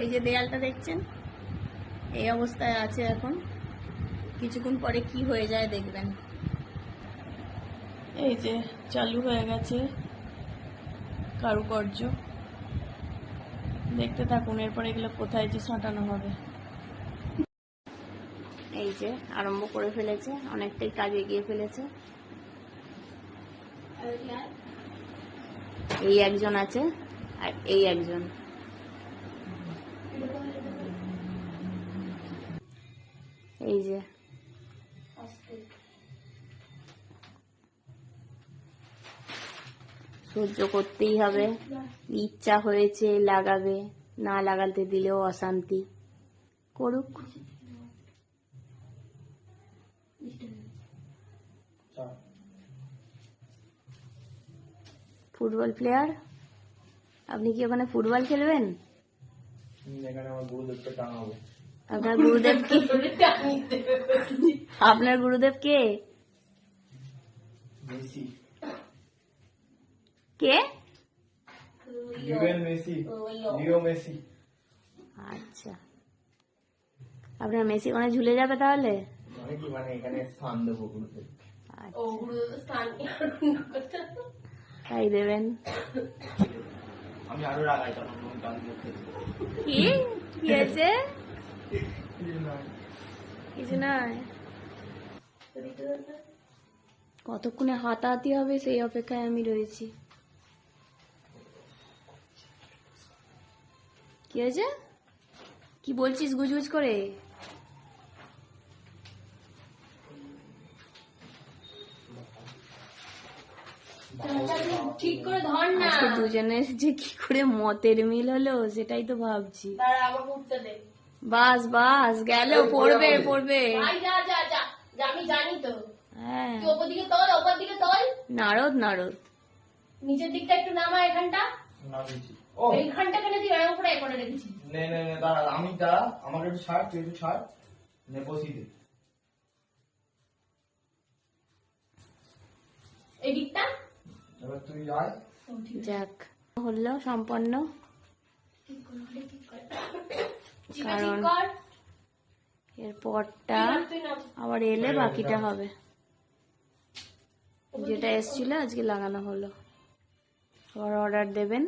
এই যে দেয়ালটা দেখছেন? এই অবস্থায় আছে এখন। কিছুক্ষণ পরে কি হয়ে যায় দেখবেন। এই যে চালু হয়ে গেছে কারুকার্য। দেখতে থাকুন, এরপর এগুলো কোথায় যে সাঁটানো হবে। এই যে আরম্ভ করে ফেলেছে, অনেকটাই কাজ এগিয়ে ফেলেছে। এই একজন আছে আর এই একজন। এই যে। সহ্য করতেই হবে। ইচ্ছা হয়েছে লাগাবে, না লাগাতে দিলেও অশান্তি। করুক। Football player? আপনি কি ওখানে ফুটবল খেলবেন? এখানে আমার টাঙাবো আপনার গুরুদেব কে? আপনার গুরুদেব কে? কে? আচ্ছা। আপনার মেসি ওখানে ঝুলে যাবে তাহলে? মানে মানে আচ্ছা, তাই দেবেন। আমি আরও রাগাই তখন। কি? কি আছে কিছু নয়। কতক্ষণে হাতাহাতি হবে সেই অপেক্ষায় আমি রয়েছি। কি হয়েছে? কি বলছিস গুজগুজ করে? ঠিক করে ধর না। দুজনের যে কি করে মতের মিল হলো সেটাই তো ভাবছি। দাঁড়া আমাকে উঠতে দে। বাস বাস গেল পড়বে পড়বে। যা যা যা যা, আমি জানি তো। হ্যাঁ। ওপর দিকে তোল ওপর দিকে তোল। নারদ নারদ। নিচের দিকটা একটু নামা এখানটা। ও। এইখানটা কেন তুই এরকম করে করে রেখেছি নে নে নে দাঁড়া আমি দাঁড়া আমাকে একটু ছাড় তুই একটু ছাড়। নে বসিয়ে দে। এই দিকটা এবার তুই আয়। যাক হলো সম্পন্ন। ঠিক করে, ঠিক করে। কারণ এর পরটা এরপরটা আবার এলে বাকিটা হবে। যেটা এসছিল আজকে লাগানো হলো। আবার অর্ডার দেবেন।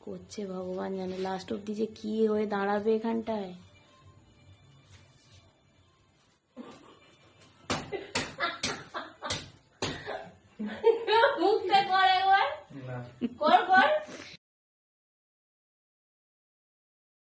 করছে ভগবান জানে লাস্ট অব্দি যে কি হয়ে দাঁড়াবে এখানটায়?